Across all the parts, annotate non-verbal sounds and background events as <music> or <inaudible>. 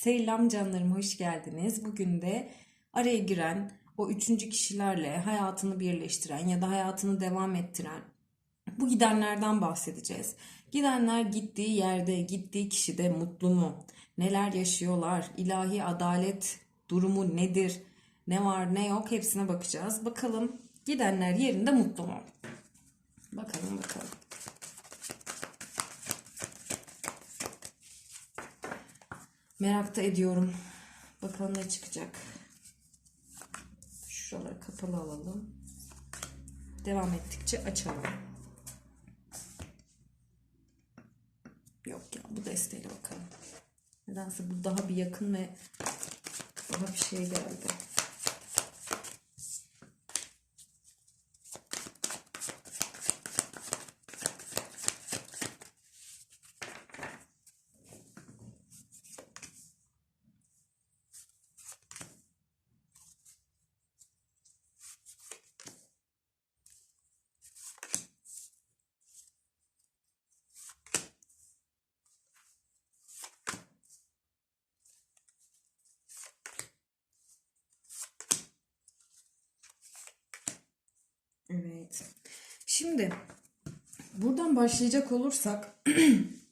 Selam canlarım hoş geldiniz. Bugün de araya giren o üçüncü kişilerle hayatını birleştiren ya da hayatını devam ettiren bu gidenlerden bahsedeceğiz. Gidenler gittiği yerde, gittiği kişide mutlu mu? Neler yaşıyorlar? İlahi adalet durumu nedir? Ne var ne yok hepsine bakacağız. Bakalım gidenler yerinde mutlu mu? Bakalım bakalım. Merak da ediyorum. Bakalım ne çıkacak. Şuraları kapalı alalım. Devam ettikçe açalım. Yok ya bu desteğiyle bakalım. Nedense bu daha bir yakın ve daha bir şey geldi. Evet. Şimdi buradan başlayacak olursak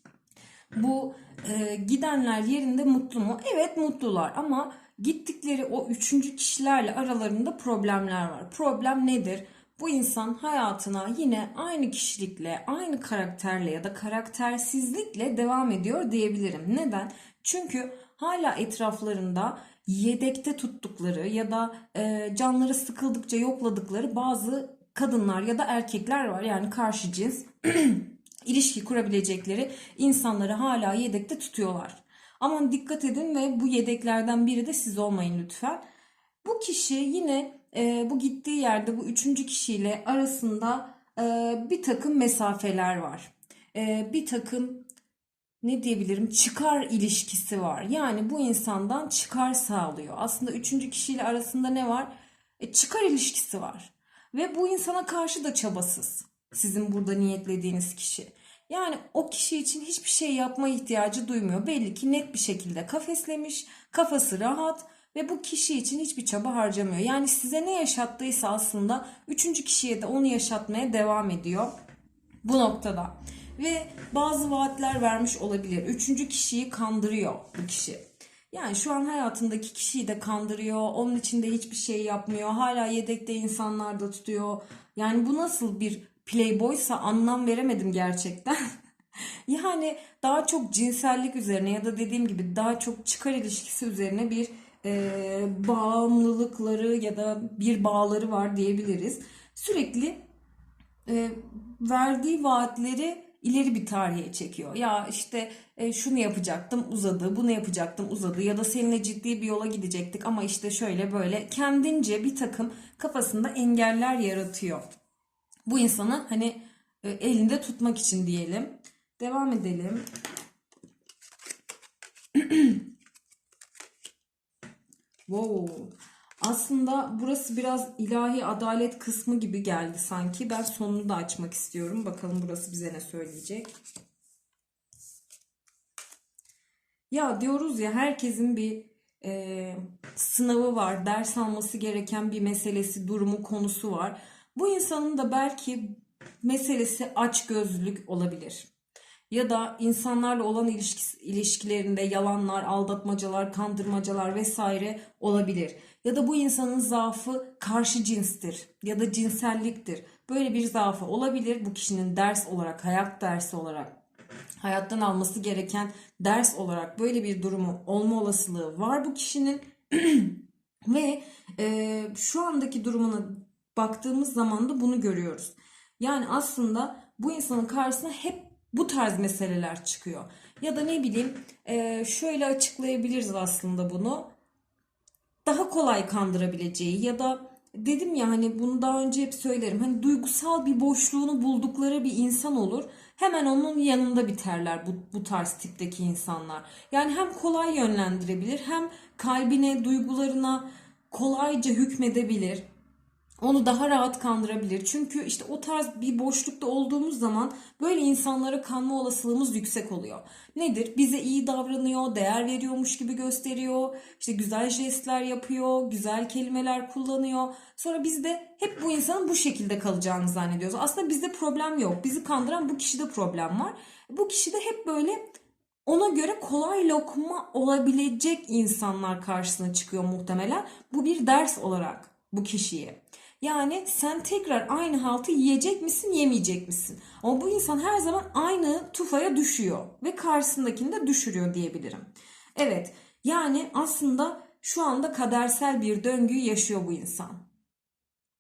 <clears throat> bu e, gidenler yerinde mutlu mu? Evet mutlular ama gittikleri o üçüncü kişilerle aralarında problemler var. Problem nedir? Bu insan hayatına yine aynı kişilikle, aynı karakterle ya da karaktersizlikle devam ediyor diyebilirim. Neden? Çünkü hala etraflarında yedekte tuttukları ya da e, canları sıkıldıkça yokladıkları bazı kadınlar ya da erkekler var. Yani karşı cins <clears throat> ilişki kurabilecekleri insanları hala yedekte tutuyorlar. Aman dikkat edin ve bu yedeklerden biri de siz olmayın lütfen. Bu kişi yine e, bu gittiği yerde bu üçüncü kişiyle arasında e, bir takım mesafeler var. E, bir takım ne diyebilirim çıkar ilişkisi var. Yani bu insandan çıkar sağlıyor. Aslında üçüncü kişiyle arasında ne var? E, çıkar ilişkisi var. Ve bu insana karşı da çabasız. Sizin burada niyetlediğiniz kişi. Yani o kişi için hiçbir şey yapma ihtiyacı duymuyor. Belli ki net bir şekilde kafeslemiş, kafası rahat ve bu kişi için hiçbir çaba harcamıyor. Yani size ne yaşattıysa aslında üçüncü kişiye de onu yaşatmaya devam ediyor bu noktada. Ve bazı vaatler vermiş olabilir. Üçüncü kişiyi kandırıyor bu kişi. Yani şu an hayatındaki kişiyi de kandırıyor. Onun için de hiçbir şey yapmıyor. Hala yedekte insanlar da tutuyor. Yani bu nasıl bir playboysa anlam veremedim gerçekten. <laughs> yani daha çok cinsellik üzerine ya da dediğim gibi daha çok çıkar ilişkisi üzerine bir e, bağımlılıkları ya da bir bağları var diyebiliriz. Sürekli e, verdiği vaatleri ileri bir tarihe çekiyor. Ya işte e, şunu yapacaktım uzadı, bunu yapacaktım uzadı ya da seninle ciddi bir yola gidecektik ama işte şöyle böyle kendince bir takım kafasında engeller yaratıyor. Bu insanı hani e, elinde tutmak için diyelim. Devam edelim. <clears throat> wow. Aslında burası biraz ilahi adalet kısmı gibi geldi sanki. Ben sonunu da açmak istiyorum. Bakalım burası bize ne söyleyecek. Ya diyoruz ya herkesin bir e, sınavı var, ders alması gereken bir meselesi, durumu, konusu var. Bu insanın da belki meselesi açgözlülük olabilir. Ya da insanlarla olan ilişkisi, ilişkilerinde yalanlar, aldatmacalar, kandırmacalar vesaire olabilir. Ya da bu insanın zaafı karşı cinstir ya da cinselliktir. Böyle bir zaafı olabilir bu kişinin ders olarak, hayat dersi olarak hayattan alması gereken ders olarak böyle bir durumu olma olasılığı var bu kişinin <clears throat> ve e, şu andaki durumuna baktığımız zaman da bunu görüyoruz. Yani aslında bu insanın karşısına hep bu tarz meseleler çıkıyor. Ya da ne bileyim e, şöyle açıklayabiliriz aslında bunu. Daha kolay kandırabileceği ya da dedim ya hani bunu daha önce hep söylerim. Hani duygusal bir boşluğunu buldukları bir insan olur. Hemen onun yanında biterler bu, bu tarz tipteki insanlar. Yani hem kolay yönlendirebilir hem kalbine, duygularına kolayca hükmedebilir. Onu daha rahat kandırabilir. Çünkü işte o tarz bir boşlukta olduğumuz zaman böyle insanlara kanma olasılığımız yüksek oluyor. Nedir? Bize iyi davranıyor, değer veriyormuş gibi gösteriyor, işte güzel jestler yapıyor, güzel kelimeler kullanıyor. Sonra biz de hep bu insanın bu şekilde kalacağını zannediyoruz. Aslında bizde problem yok. Bizi kandıran bu kişide problem var. Bu kişi de hep böyle ona göre kolay lokma olabilecek insanlar karşısına çıkıyor muhtemelen. Bu bir ders olarak bu kişiye. Yani sen tekrar aynı haltı yiyecek misin, yemeyecek misin? Ama bu insan her zaman aynı tufaya düşüyor ve karşısındakini de düşürüyor diyebilirim. Evet, yani aslında şu anda kadersel bir döngüyü yaşıyor bu insan.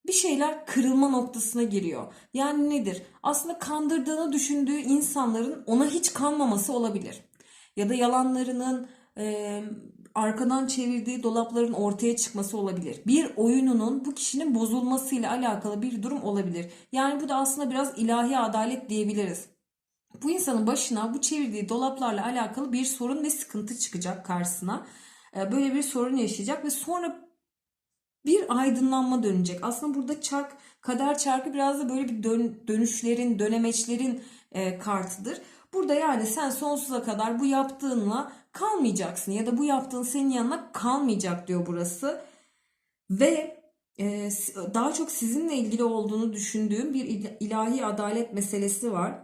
Bir şeyler kırılma noktasına giriyor. Yani nedir? Aslında kandırdığını düşündüğü insanların ona hiç kanmaması olabilir. Ya da yalanlarının arkadan çevirdiği dolapların ortaya çıkması olabilir. Bir oyununun bu kişinin bozulmasıyla alakalı bir durum olabilir. Yani bu da aslında biraz ilahi adalet diyebiliriz. Bu insanın başına bu çevirdiği dolaplarla alakalı bir sorun ve sıkıntı çıkacak karşısına. E, Böyle bir sorun yaşayacak ve sonra bir aydınlanma dönecek. Aslında burada çark, kader çarkı biraz da böyle bir dön- dönüşlerin, dönemeçlerin e, kartıdır. Burada yani sen sonsuza kadar bu yaptığınla kalmayacaksın ya da bu yaptığın senin yanına kalmayacak diyor burası. Ve e, daha çok sizinle ilgili olduğunu düşündüğüm bir il- ilahi adalet meselesi var.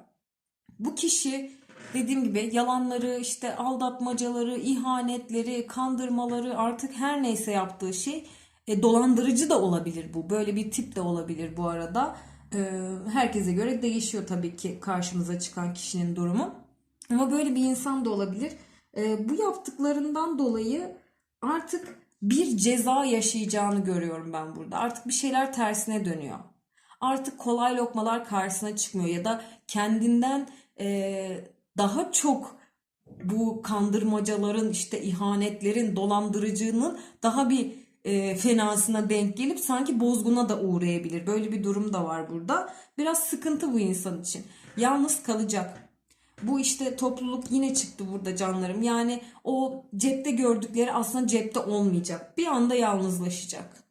Bu kişi dediğim gibi yalanları, işte aldatmacaları, ihanetleri, kandırmaları artık her neyse yaptığı şey e, dolandırıcı da olabilir bu. Böyle bir tip de olabilir bu arada. E, herkese göre değişiyor tabii ki karşımıza çıkan kişinin durumu. Ama böyle bir insan da olabilir. E, bu yaptıklarından dolayı artık bir ceza yaşayacağını görüyorum ben burada. Artık bir şeyler tersine dönüyor artık kolay lokmalar karşısına çıkmıyor ya da kendinden e, daha çok bu kandırmacaların işte ihanetlerin dolandırıcının daha bir e, fenasına denk gelip sanki bozguna da uğrayabilir. Böyle bir durum da var burada. Biraz sıkıntı bu insan için. Yalnız kalacak. Bu işte topluluk yine çıktı burada canlarım. Yani o cepte gördükleri aslında cepte olmayacak. Bir anda yalnızlaşacak.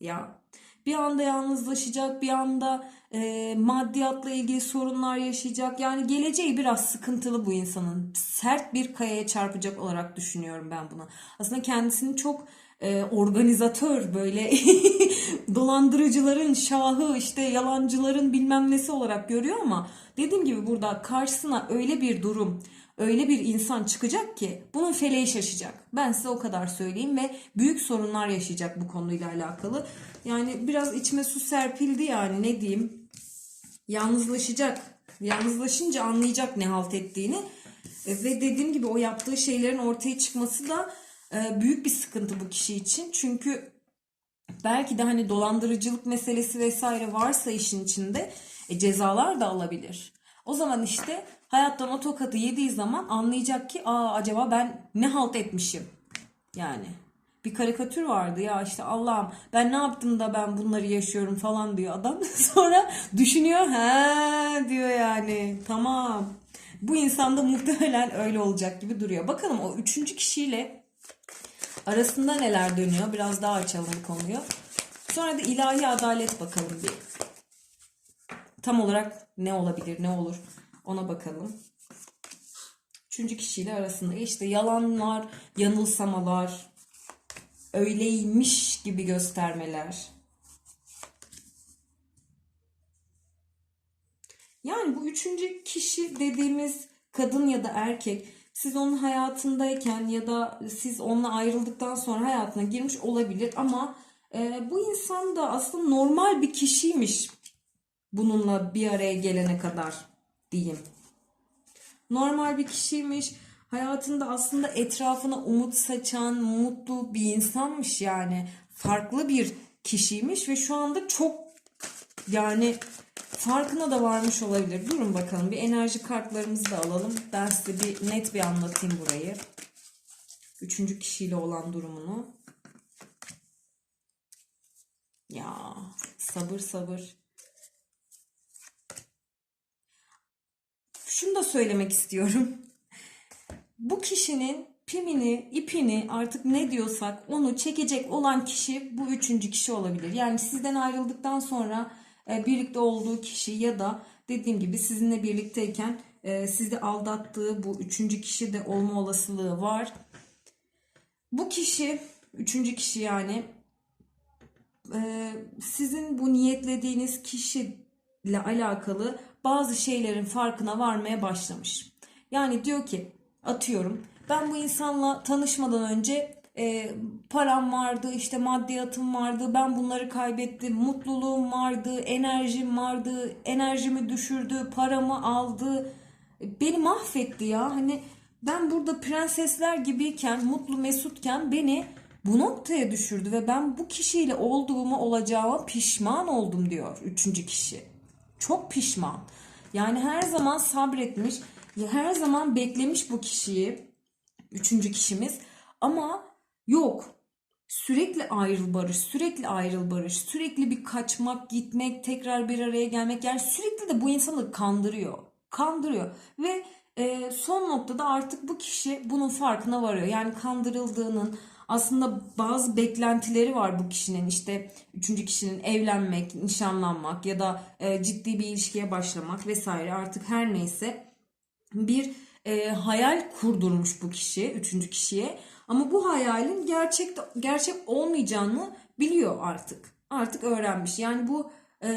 Ya bir anda yalnızlaşacak, bir anda e, maddiyatla ilgili sorunlar yaşayacak. Yani geleceği biraz sıkıntılı bu insanın. Sert bir kayaya çarpacak olarak düşünüyorum ben bunu. Aslında kendisini çok e, organizatör böyle <laughs> dolandırıcıların şahı işte yalancıların bilmem nesi olarak görüyor ama dediğim gibi burada karşısına öyle bir durum öyle bir insan çıkacak ki bunun feleği şaşacak. Ben size o kadar söyleyeyim ve büyük sorunlar yaşayacak bu konuyla alakalı. Yani biraz içime su serpildi yani ne diyeyim. Yalnızlaşacak. Yalnızlaşınca anlayacak ne halt ettiğini. E, Ve dediğim gibi o yaptığı şeylerin ortaya çıkması da e, büyük bir sıkıntı bu kişi için. Çünkü belki de hani dolandırıcılık meselesi vesaire varsa işin içinde e, cezalar da alabilir. O zaman işte hayattan o tokatı yediği zaman anlayacak ki aa acaba ben ne halt etmişim yani. Bir karikatür vardı ya işte Allah'ım ben ne yaptım da ben bunları yaşıyorum falan diyor adam. <laughs> Sonra düşünüyor he diyor yani tamam. Bu insanda muhtemelen öyle olacak gibi duruyor. Bakalım o üçüncü kişiyle arasında neler dönüyor. Biraz daha açalım konuyu. Sonra da ilahi adalet bakalım bir. Tam olarak ne olabilir, ne olur ona bakalım. Üçüncü kişiyle arasında işte yalanlar, yanılsamalar, öyleymiş gibi göstermeler. Yani bu üçüncü kişi dediğimiz kadın ya da erkek siz onun hayatındayken ya da siz onunla ayrıldıktan sonra hayatına girmiş olabilir ama e, bu insan da aslında normal bir kişiymiş bununla bir araya gelene kadar diyeyim. Normal bir kişiymiş. Hayatında aslında etrafına umut saçan, mutlu bir insanmış yani. Farklı bir kişiymiş ve şu anda çok yani farkına da varmış olabilir. Durun bakalım bir enerji kartlarımızı da alalım. Ben size bir net bir anlatayım burayı. Üçüncü kişiyle olan durumunu. Ya sabır sabır. Şunu da söylemek istiyorum. Bu kişinin pimini, ipini artık ne diyorsak onu çekecek olan kişi bu üçüncü kişi olabilir. Yani sizden ayrıldıktan sonra birlikte olduğu kişi ya da dediğim gibi sizinle birlikteyken e, sizi aldattığı bu üçüncü kişi de olma olasılığı var. Bu kişi, üçüncü kişi yani e, sizin bu niyetlediğiniz kişiyle alakalı bazı şeylerin farkına varmaya başlamış. Yani diyor ki atıyorum ben bu insanla tanışmadan önce e, param vardı işte maddiyatım vardı ben bunları kaybettim mutluluğum vardı enerjim vardı enerjimi düşürdü paramı aldı beni mahvetti ya hani ben burada prensesler gibiyken mutlu mesutken beni bu noktaya düşürdü ve ben bu kişiyle olduğuma olacağıma pişman oldum diyor üçüncü kişi. Çok pişman. Yani her zaman sabretmiş, her zaman beklemiş bu kişiyi üçüncü kişimiz ama yok. Sürekli ayrıl barış, sürekli ayrıl barış, sürekli bir kaçmak, gitmek, tekrar bir araya gelmek. Yani sürekli de bu insanı kandırıyor. Kandırıyor ve e, son noktada artık bu kişi bunun farkına varıyor. Yani kandırıldığının aslında bazı beklentileri var bu kişinin. İşte üçüncü kişinin evlenmek, nişanlanmak ya da e, ciddi bir ilişkiye başlamak vesaire artık her neyse bir e, hayal kurdurmuş bu kişi, üçüncü kişiye. Ama bu hayalin gerçek gerçek olmayacağını biliyor artık. Artık öğrenmiş. Yani bu e,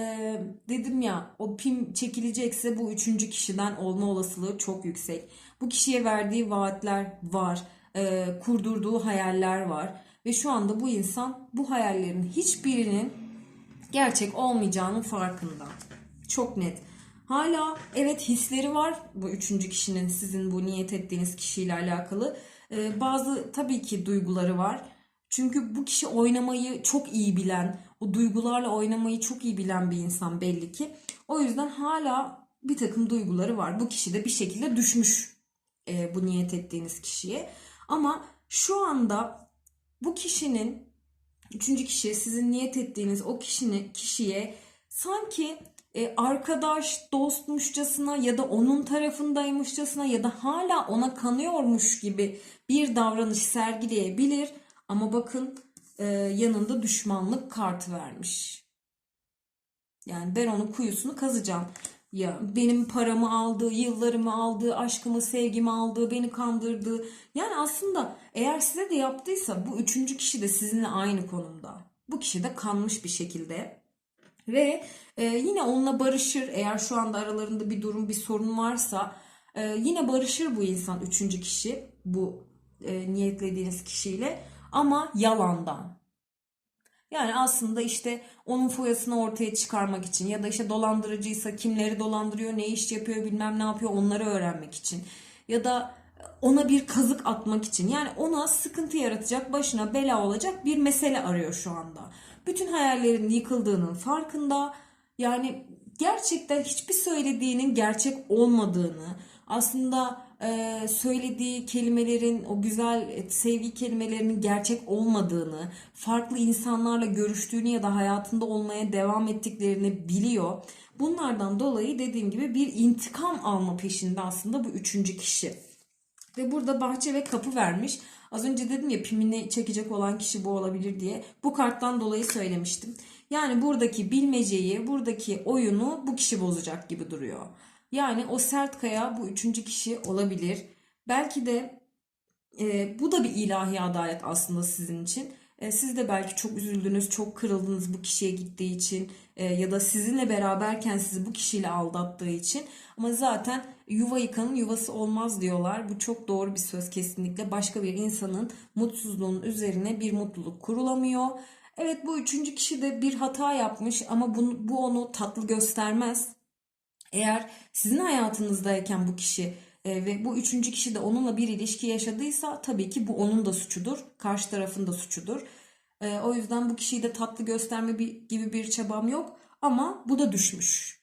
dedim ya o pim çekilecekse bu üçüncü kişiden olma olasılığı çok yüksek. Bu kişiye verdiği vaatler var. E, kurdurduğu hayaller var. Ve şu anda bu insan bu hayallerin hiçbirinin gerçek olmayacağının farkında. Çok net. Hala evet hisleri var bu üçüncü kişinin sizin bu niyet ettiğiniz kişiyle alakalı. Ee, bazı tabii ki duyguları var. Çünkü bu kişi oynamayı çok iyi bilen, o duygularla oynamayı çok iyi bilen bir insan belli ki. O yüzden hala bir takım duyguları var. Bu kişi de bir şekilde düşmüş e, bu niyet ettiğiniz kişiye. Ama şu anda bu kişinin, üçüncü kişi sizin niyet ettiğiniz o kişinin kişiye sanki e, arkadaş, dostmuşçasına ya da onun tarafındaymışçasına ya da hala ona kanıyormuş gibi bir davranış sergileyebilir. Ama bakın e, yanında düşmanlık kartı vermiş. Yani ben onun kuyusunu kazacağım. Ya benim paramı aldı, yıllarımı aldı, aşkımı, sevgimi aldı, beni kandırdı. Yani aslında eğer size de yaptıysa bu üçüncü kişi de sizinle aynı konumda. Bu kişi de kanmış bir şekilde. Ve e, yine onunla barışır eğer şu anda aralarında bir durum bir sorun varsa e, yine barışır bu insan üçüncü kişi bu e, niyetlediğiniz kişiyle ama yalandan. Yani aslında işte onun foyasını ortaya çıkarmak için ya da işte dolandırıcıysa kimleri dolandırıyor, ne iş yapıyor, bilmem ne yapıyor onları öğrenmek için. Ya da ona bir kazık atmak için. Yani ona sıkıntı yaratacak, başına bela olacak bir mesele arıyor şu anda. Bütün hayallerin yıkıldığının farkında. Yani gerçekten hiçbir söylediğinin gerçek olmadığını, aslında e, söylediği kelimelerin o güzel sevgi kelimelerinin gerçek olmadığını, farklı insanlarla görüştüğünü ya da hayatında olmaya devam ettiklerini biliyor. Bunlardan dolayı dediğim gibi bir intikam alma peşinde aslında bu üçüncü kişi. Ve burada bahçe ve kapı vermiş. Az önce dedim ya pimini çekecek olan kişi bu olabilir diye. Bu karttan dolayı söylemiştim. Yani buradaki bilmeceyi, buradaki oyunu bu kişi bozacak gibi duruyor. Yani o sert kaya bu üçüncü kişi olabilir. Belki de e, bu da bir ilahi adalet aslında sizin için. E, siz de belki çok üzüldünüz, çok kırıldınız bu kişiye gittiği için e, ya da sizinle beraberken sizi bu kişiyle aldattığı için. Ama zaten yuva yıkanın yuvası olmaz diyorlar. Bu çok doğru bir söz kesinlikle. Başka bir insanın mutsuzluğunun üzerine bir mutluluk kurulamıyor. Evet bu üçüncü kişi de bir hata yapmış ama bu, bu onu tatlı göstermez. Eğer sizin hayatınızdayken bu kişi e, ve bu üçüncü kişi de onunla bir ilişki yaşadıysa tabii ki bu onun da suçudur. Karşı tarafın da suçudur. E, o yüzden bu kişiyi de tatlı gösterme gibi bir çabam yok. Ama bu da düşmüş.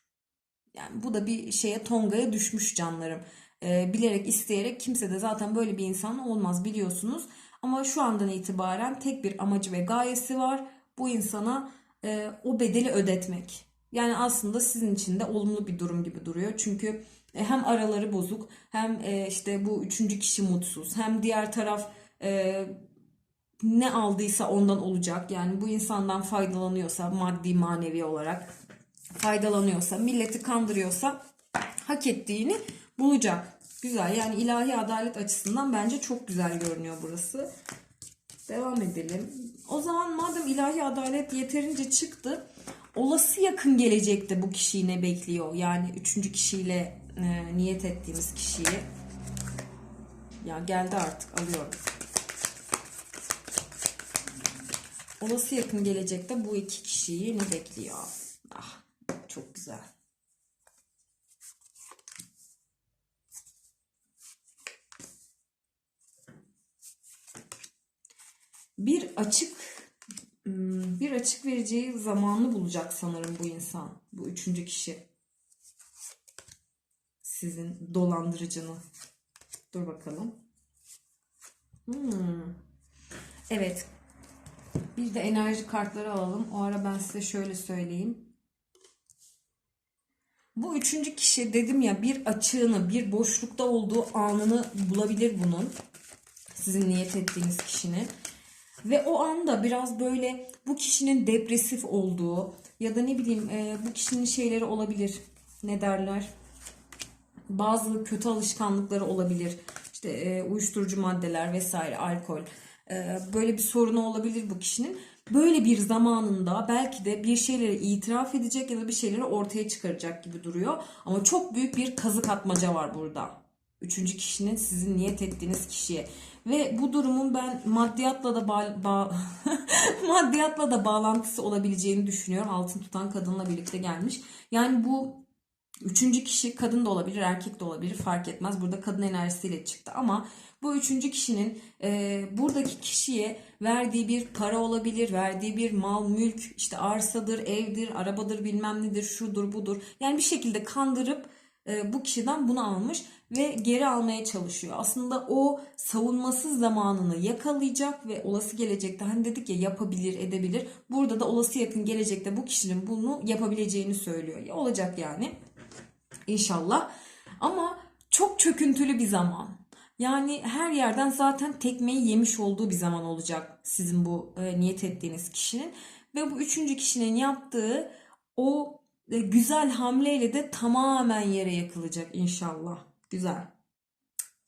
Yani bu da bir şeye tongaya düşmüş canlarım. E, bilerek isteyerek kimse de zaten böyle bir insan olmaz biliyorsunuz. Ama şu andan itibaren tek bir amacı ve gayesi var. Bu insana e, o bedeli ödetmek. Yani aslında sizin için de olumlu bir durum gibi duruyor. Çünkü E, hem araları bozuk hem e, işte bu üçüncü kişi mutsuz hem diğer taraf e, ne aldıysa ondan olacak. Yani bu insandan faydalanıyorsa maddi manevi olarak faydalanıyorsa milleti kandırıyorsa hak ettiğini bulacak. Güzel yani ilahi adalet açısından bence çok güzel görünüyor burası. Devam edelim. O zaman madem ilahi adalet yeterince çıktı, olası yakın gelecekte bu kişiyi ne bekliyor? Yani üçüncü kişiyle e, niyet ettiğimiz kişiyi. Ya geldi artık alıyorum. Olası yakın gelecekte bu iki kişiyi ne bekliyor? Ah çok güzel. bir açık hmm, bir açık vereceği zamanını bulacak sanırım bu insan. Bu üçüncü kişi. Sizin dolandırıcını. Dur bakalım. Hmm. Evet. Bir de enerji kartları alalım. O ara ben size şöyle söyleyeyim. Bu üçüncü kişi dedim ya bir açığını, bir boşlukta olduğu anını bulabilir bunun. Sizin niyet ettiğiniz kişinin. Ve o anda biraz böyle bu kişinin depresif olduğu ya da ne bileyim e, bu kişinin şeyleri olabilir. Ne derler? Bazı kötü alışkanlıkları olabilir. İşte e, uyuşturucu maddeler vesaire, alkol. E, böyle bir sorunu olabilir bu kişinin. Böyle bir zamanında belki de bir şeyleri itiraf edecek ya da bir şeyleri ortaya çıkaracak gibi duruyor. Ama çok büyük bir kazık atmaca var burada. Üçüncü kişinin sizin niyet ettiğiniz kişiye. Ve bu durumun ben maddiyatla da ba- ba- <laughs> maddiyatla da bağlantısı olabileceğini düşünüyorum. Altın tutan kadınla birlikte gelmiş. Yani bu üçüncü kişi kadın da olabilir, erkek de olabilir fark etmez. Burada kadın enerjisiyle çıktı ama bu üçüncü kişinin e, buradaki kişiye verdiği bir para olabilir, verdiği bir mal, mülk, işte arsadır, evdir, arabadır, bilmem nedir, şudur, budur. Yani bir şekilde kandırıp e, bu kişiden bunu almış ve geri almaya çalışıyor. Aslında o savunmasız zamanını yakalayacak ve olası gelecekte hani dedik ya yapabilir, edebilir. Burada da olası yakın gelecekte bu kişinin bunu yapabileceğini söylüyor. Ya olacak yani. İnşallah. Ama çok çöküntülü bir zaman. Yani her yerden zaten tekmeyi yemiş olduğu bir zaman olacak sizin bu e, niyet ettiğiniz kişinin. Ve bu üçüncü kişinin yaptığı o e, güzel hamleyle de tamamen yere yakılacak inşallah. Güzel.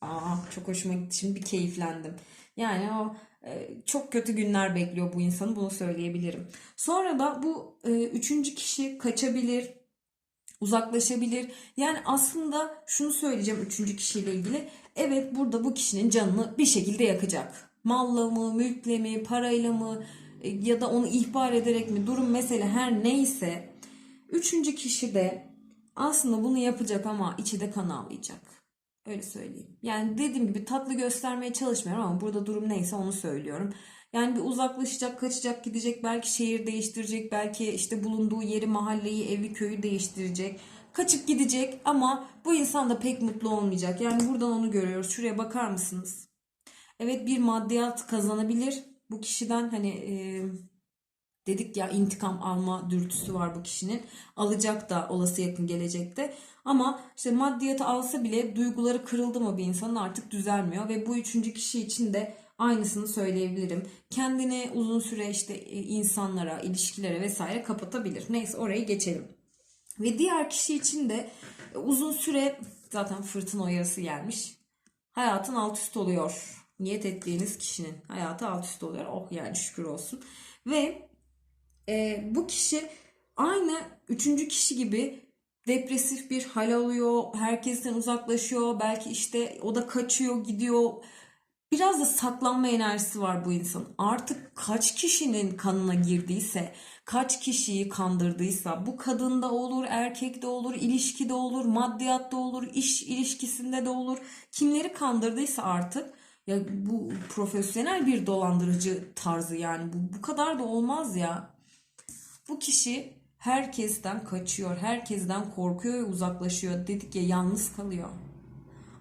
Aa, çok hoşuma gitti. Şimdi bir keyiflendim. Yani o e, çok kötü günler bekliyor bu insanı bunu söyleyebilirim. Sonra da bu e, üçüncü kişi kaçabilir, uzaklaşabilir. Yani aslında şunu söyleyeceğim üçüncü kişiyle ilgili. Evet burada bu kişinin canını bir şekilde yakacak. Malla mı, mülkle mi, parayla mı e, ya da onu ihbar ederek mi durum mesele her neyse Üçüncü kişi de aslında bunu yapacak ama içi de kan ağlayacak. Öyle söyleyeyim. Yani dediğim gibi tatlı göstermeye çalışmıyorum ama burada durum neyse onu söylüyorum. Yani bir uzaklaşacak, kaçacak, gidecek, belki şehir değiştirecek, belki işte bulunduğu yeri, mahalleyi, evi, köyü değiştirecek. Kaçıp gidecek ama bu insan da pek mutlu olmayacak. Yani buradan onu görüyoruz. Şuraya bakar mısınız? Evet bir maddiyat kazanabilir. Bu kişiden hani e, Dedik ya intikam alma dürtüsü var bu kişinin. Alacak da olası yakın gelecekte. Ama işte maddiyatı alsa bile duyguları kırıldı mı bir insanın artık düzelmiyor. Ve bu üçüncü kişi için de aynısını söyleyebilirim. Kendini uzun süre işte e, insanlara, ilişkilere vesaire kapatabilir. Neyse orayı geçelim. Ve diğer kişi için de e, uzun süre zaten fırtına uyarısı gelmiş. Hayatın alt üst oluyor. Niyet ettiğiniz kişinin hayatı alt üst oluyor. Oh yani şükür olsun. Ve e, bu kişi aynı üçüncü kişi gibi depresif bir hal alıyor, herkesten uzaklaşıyor, belki işte o da kaçıyor, gidiyor. Biraz da saklanma enerjisi var bu insan. Artık kaç kişinin kanına girdiyse, kaç kişiyi kandırdıysa, bu kadında olur, erkekte olur, ilişkide olur, maddiyatta olur, iş ilişkisinde de olur. Kimleri kandırdıysa artık ya bu profesyonel bir dolandırıcı tarzı yani bu bu kadar da olmaz ya. Bu kişi herkesten kaçıyor, herkesten korkuyor uzaklaşıyor. Dedik ya yalnız kalıyor.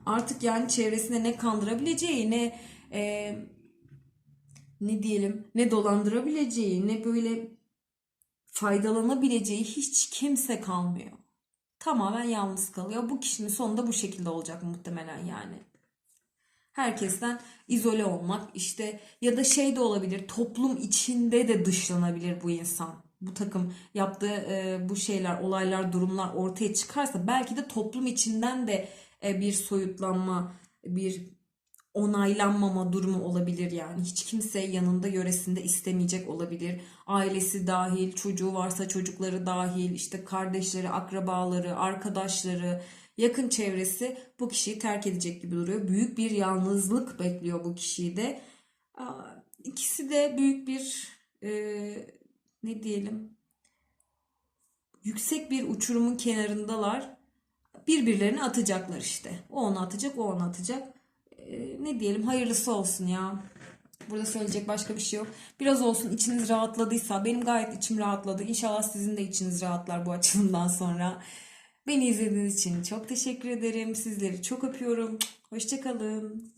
Artık yani çevresinde ne kandırabileceği ne e, ne diyelim ne dolandırabileceği ne böyle faydalanabileceği hiç kimse kalmıyor. tamamen yalnız kalıyor. Bu kişinin sonu da bu şekilde olacak muhtemelen yani. Herkesten izole olmak işte ya da şey de olabilir toplum içinde de dışlanabilir bu insan. Bu takım yaptığı e, bu şeyler, olaylar, durumlar ortaya çıkarsa belki de toplum içinden de bir soyutlanma, bir onaylanmama durumu olabilir yani. Hiç kimse yanında yöresinde istemeyecek olabilir. Ailesi dahil, çocuğu varsa çocukları dahil, işte kardeşleri, akrabaları, arkadaşları, yakın çevresi bu kişiyi terk edecek gibi duruyor. Büyük bir yalnızlık bekliyor bu kişiyi de. İkisi de büyük bir e, ne diyelim yüksek bir uçurumun kenarındalar. Birbirlerini atacaklar işte. O onu atacak, o onu atacak. Ee, ne diyelim hayırlısı olsun ya. Burada söyleyecek başka bir şey yok. Biraz olsun içiniz rahatladıysa benim gayet içim rahatladı. İnşallah sizin de içiniz rahatlar bu açılımdan sonra. Beni izlediğiniz için çok teşekkür ederim. Sizleri çok öpüyorum. Hoşçakalın.